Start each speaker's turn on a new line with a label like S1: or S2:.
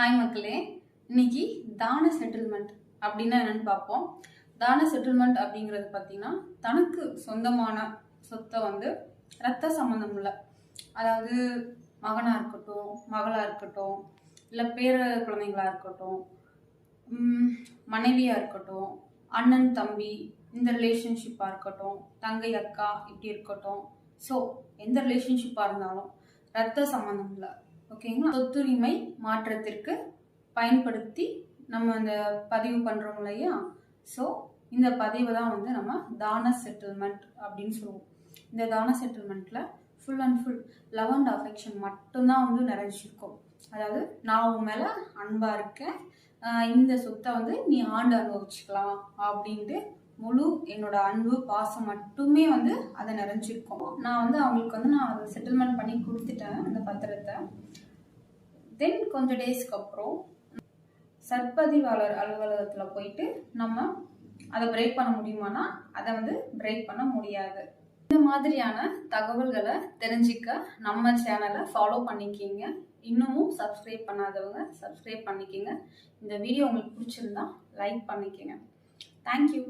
S1: Hi மக்களே இன்னைக்கு தான செட்டில்மெண்ட் அப்படின்னா என்னன்னு பார்ப்போம். தான செட்டில்மெண்ட் அப்படிங்கிறது பார்த்தீங்கன்னா தனக்கு சொந்தமான சொத்தை வந்து ரத்த சம்மந்தம் உள்ள அதாவது மகனாக இருக்கட்டும் மகளாக இருக்கட்டும் இல்லை பேர குழந்தைங்களாக இருக்கட்டும் மனைவியாக இருக்கட்டும் அண்ணன் தம்பி இந்த ரிலேஷன்ஷிப்பாக இருக்கட்டும் தங்கை அக்கா இப்படி இருக்கட்டும். ஸோ எந்த ரிலேஷன்ஷிப்பாக இருந்தாலும் ரத்த சம்மந்தம் இல்லை ஓகேங்களா சொத்துரிமை மாற்றத்திற்கு பயன்படுத்தி நம்ம அந்த பதிவு பண்ணுறோம் இல்லையா? ஸோ இந்த பதிவை தான் வந்து நம்ம தான செட்டில்மெண்ட் அப்படின்னு சொல்லுவோம். இந்த தான செட்டில்மெண்ட்டில் full and full love and affection மட்டும்தான் வந்து நிறைஞ்சிருக்கும். அதாவது நான் உன் மேலே அன்பாக இருக்கேன். இந்த சொத்தை வந்து நீ ஆண்டு அனுபவிச்சுக்கலாம் அப்படின்ட்டு முழு என்னோட அன்பு பாசம் மட்டுமே வந்து அதை நிறைஞ்சிருக்கும். நான் வந்து அவங்களுக்கு வந்து நான் அதை செட்டில்மெண்ட் பண்ணி கொடுத்துட்டேன் அந்த பத்திரத்தை. தென் கொஞ்சம் டேஸ்க்கு அப்புறம் சற்பதிவாளர் அலுவலகத்தில் போயிட்டு நம்ம அதை பிரேக் பண்ண முடியுமானா அதை வந்து பிரேக் பண்ண முடியாது. இந்த மாதிரியான தகவல்களை தெரிஞ்சிக்க நம்ம சேனலை ஃபாலோ பண்ணிக்கிங்க. இன்னமும் சப்ஸ்கிரைப் பண்ணாதவங்க சப்ஸ்கிரைப் பண்ணிக்கிங்க. இந்த வீடியோ உங்களுக்கு பிடிச்சிருந்தா லைக் பண்ணிக்கங்க. தேங்க்யூ